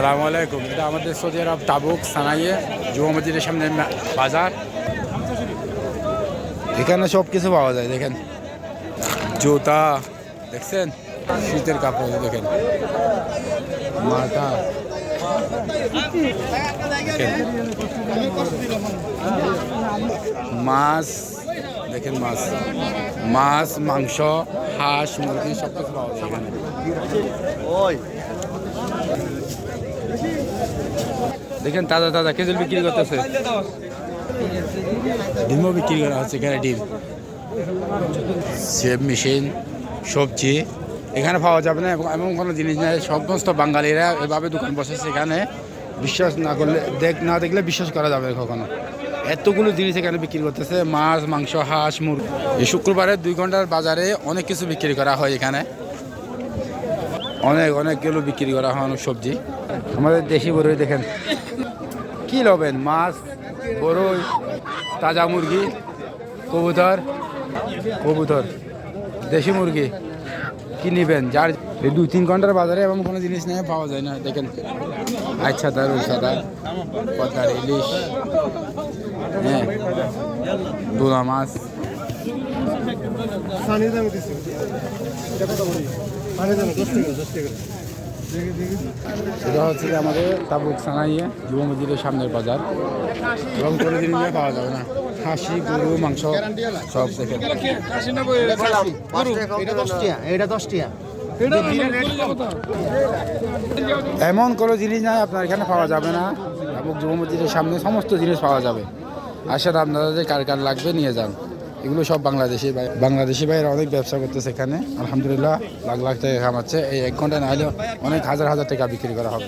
সালামু আলাইকুম। এটা আমাদের সৌদি আরব তাবুক সানাইয়ে জুয়া মসজিদের সামনে বাজার। এখানে সব কিছু পাওয়া যায় দেখেন। জুতা দেখছেন? শীতের কাপড় দেখেন। মাথা মাছ দেখেন মাছ। মাছ মাংস হাঁস মুরগি সব কিছু পাওয়া যায় এখানে। দেখেন তাজা তাজা খেজুর বিক্রি করতেছে। ডিমও বিক্রি করা হচ্ছে এখানে ডিম সেব মেশিন সবজি, এখানে পাওয়া যাবে না এমন কোনো জিনিস নেই, সমস্ত বাঙালিরা এভাবে দোকান বসেছে এখানে বিশ্বাস না করলে, দেখ, না দেখলে বিশ্বাস করা যাবে কখনো। এতগুলো জিনিস এখানে বিক্রি করতেছে, মাছ, মাংস, হাঁস, মুরগি। শুক্রবারে দুই ঘণ্টার বাজারে অনেক কিছু বিক্রি করা হয় এখানে। অনেক অনেক কিলো বিক্রি করা হয় অনেক সবজি। আমাদের দেশি বড়ই দেখেন। কি লবেন? মাছ, বড়ই, তাজা মুরগি, কবুতর কবুতর, দেশি মুরগি। কি নেবেন? যার এই দুই তিন ঘণ্টার বাজারে এমন কোনো জিনিস নেই, পাওয়া যায় না। দেখেন আচ্ছা তার ওই সাদা পদ্মার ইলিশ হ্যাঁ দোলা মাছ। এটা হচ্ছে যে আমাদের তাবুক সানাইয়ে যুব মসজিদের সামনের বাজার। এবং কোনো জিনিস পাওয়া যাবে না। খাসি, গরু, মাংস সব দেখেন এটা দশ টাকা এটা দশ টাকা এমন কোনো জিনিস নাই, আপনার এখানে পাওয়া যাবে না। এবং যুব মসজিদের সামনে সমস্ত জিনিস পাওয়া যাবে। আসেন আপনাদের কার কার লাগবে, নিয়ে যান। এগুলো সব বাংলাদেশি ভাই। বাংলাদেশি ভাইয়েরা অনেক ব্যবসা করতেছে এখানে। আলহামদুলিল্লাহ লাখ লাখ টাকা কামাচ্ছে। এই এক ঘণ্টা না হলে অনেক হাজার হাজার টাকা বিক্রি করা হবে।